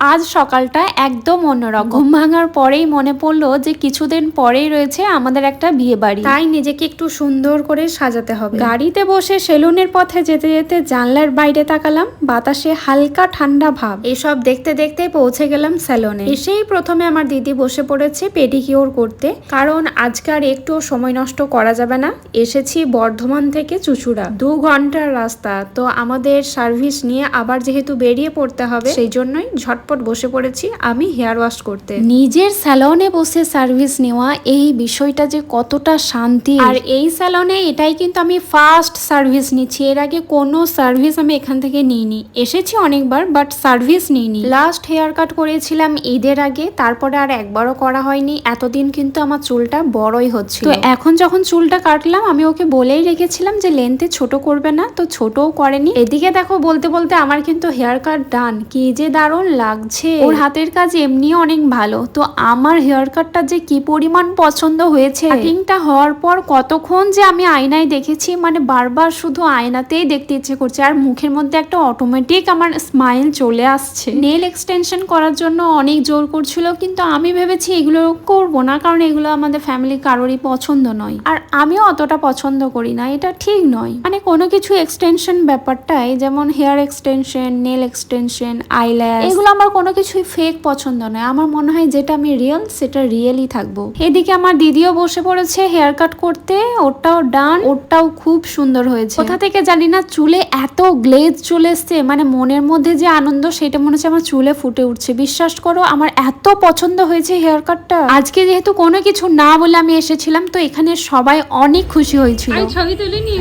আজ সকালটা একদম অন্যরকম। ঘুম ভাঙার পরেই মনে পড়ল যে কিছুদিন পরেই রয়েছে আমাদের একটা বিয়ে বাড়ি তাই নিজেকে একটু সুন্দর করে সাজাতে হবে। গাড়িতে বসে সেলুনের পথে যেতে যেতে জানলার বাইরে তাকালাম বাতাসে হালকা ঠান্ডা ভাব। এসব দেখতে দেখতে পৌঁছে গেলাম স্যালনে। এসেই প্রথমে আমার দিদি বসে পড়েছে পেডিকিওর করতে। কারণ আজকার একটু সময় নষ্ট করা যাবে না। এসেছি বর্ধমান থেকে চুচুড়া। দু ঘণ্টার রাস্তা। তো আমাদের সার্ভিস নিয়ে আবার যেহেতু বেরিয়ে পড়তে হবে সেই জন্যই ঝটপট বসে পড়েছি আমি হেয়ার ওয়াশ করতে। নিজের স্যালনে বসে সার্ভিস নেওয়া এই বিষয়টা যে কতটা শান্তি। আর এই স্যালনে এটাই কিন্তু আমি ফার্স্ট সার্ভিস নিচ্ছি এর আগে কোনো সার্ভিস আমি এখান থেকে নিইনি। এসেছি অনেকবার বাট সার্ভিস নিইনি। লাস্ট হেয়ার কাট করেছিলাম ঈদের আগে তারপরে আর একবারও করা হয়নি এতদিন কিন্তু আমার চুলটা বড়ই হচ্ছে তো এখন যখন চুলটা কাটলাম আমি ওকে বলেই রেখেছিলাম যে লেন্থে ছোট করবে না তো ছোটও করেনি। এদিকে দেখো বলতে বলতে আমার কিন্তু হেয়ার কাট ডান কি যে দারুণ লাগছে। ওর হাতের কাজ এমনিও অনেক ভালো। তো আমার হেয়ার কাটটা যে কি পরিমাণ পছন্দ হয়েছে? কাটিংটা হওয়ার পর কতক্ষণ যে আমি আয়নায় দেখেছি মানে বারবার শুধু আয়নাতেই দেখতে ইচ্ছে করছে। আর মুখের মধ্যে একটা অটোমেটিক আমার স্মাইল চলে আসছে। নেল এক্সটেনশন করার জন্য অনেক জোর করছিল কিন্তু আমি ভেবেছি এগুলো করব না কারণ এগুলো আমাদের ফ্যামিলি কারোরই পছন্দ নয়। আর আমিও অতটা পছন্দ করি না এটা ঠিক নয়। মানে কোনো কিছু এক্সটেনশন ব্যাপারটাই যেমন hair extension nail extension eyelash এগুলো আমার কোনো কিছুই ফেক পছন্দ নয়। আমার মনে হয় যেটা আমি রিয়েল সেটা রিয়েলই থাকব। এদিকে আমার দিদিও বসে পড়েছে হেয়ার কাট করতে। ওরটাও ডান ওরটাও খুব সুন্দর হয়েছে। কোথা থেকে জানি না, চুলে এত গ্লেজ চলে এসছে। মানে মনের মধ্যে যে আনন্দ, সেটা মনে হচ্ছে আমার চুলে ফুটে উঠছে। বিশ্বাস করো, আমার এত পছন্দ হয়েছে হেয়ার কাটটা আজকে যেহেতু কোনো কিছু না বলে আমি এসেছিলাম, তো এখানে সবাই অনেক খুশি হয়েছিল। ছবি তুলিনি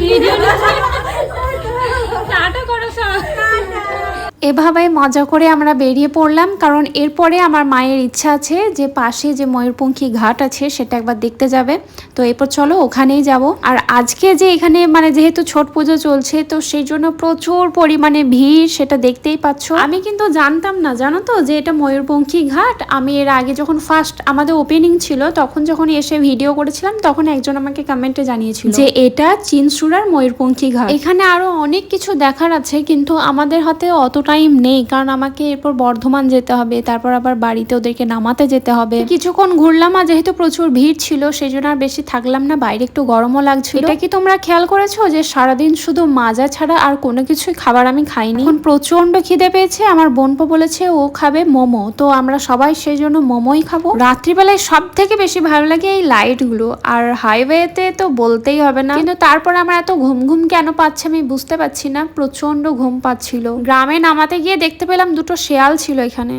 করো এভাবে মজা করে আমরা বেরিয়ে পড়লাম কারণ এরপরে আমার মায়ের ইচ্ছা আছে যে পাশে যে ময়ূরপঙ্খী ঘাট আছে সেটা একবার দেখতে যাবে। তো এরপর চলো ওখানেই যাব। আর আজকে যে এখানে মানে যেহেতু ছট পুজো চলছে তো সেই জন্য প্রচুর পরিমাণে ভিড় সেটা দেখতেই পাচ্ছ। আমি কিন্তু জানতাম না জানো তো যে এটা ময়ূরপঙ্খী ঘাট। আমি এর আগে যখন ফার্স্ট আমাদের ওপেনিং ছিল তখন যখন এসে ভিডিও করেছিলাম তখন একজন আমাকে কমেন্টে জানিয়েছিল যে এটা চিনসুরার ময়ূরপঙ্খী ঘাট। এখানে আরও অনেক কিছু দেখার আছে কিন্তু আমাদের হাতে অত টাইম নেই, কারণ আমাকে এরপর বর্ধমান যেতে হবে, তারপর আবার বাড়িতে ওদেরকে নামাতে যেতে হবে। কিছুক্ষণ ঘুরলাম আর যেহেতু প্রচুর ভিড় ছিল সেই জন্য আর বেশি থাকলাম না, বাইরে একটু গরমও লাগছিল। এটা কি তোমরা খেয়াল করেছ যে সারাদিন শুধু মাজা ছাড়া আর কোনো কিছুই খাবার আমি খাইনি? এখন প্রচণ্ড খিদে পেয়েছে, আমার বোনপো বলেছে ও খাবে মোমো, তো আমরা সবাই সেই জন্য মোমোই খাব। রাত্রিবেলায় সব থেকে বেশি ভালো লাগে এই লাইটগুলো আর হাইওয়েতে তো বলতেই হবে না। কিন্তু তারপর আমার এত ঘুম ঘুম কেন পাচ্ছে আমি বুঝতে পারছি না প্রচণ্ড ঘুম পাচ্ছিল। গ্রামে নামাতে গিয়ে দেখতে পেলাম দুটো শেয়াল ছিল এখানে।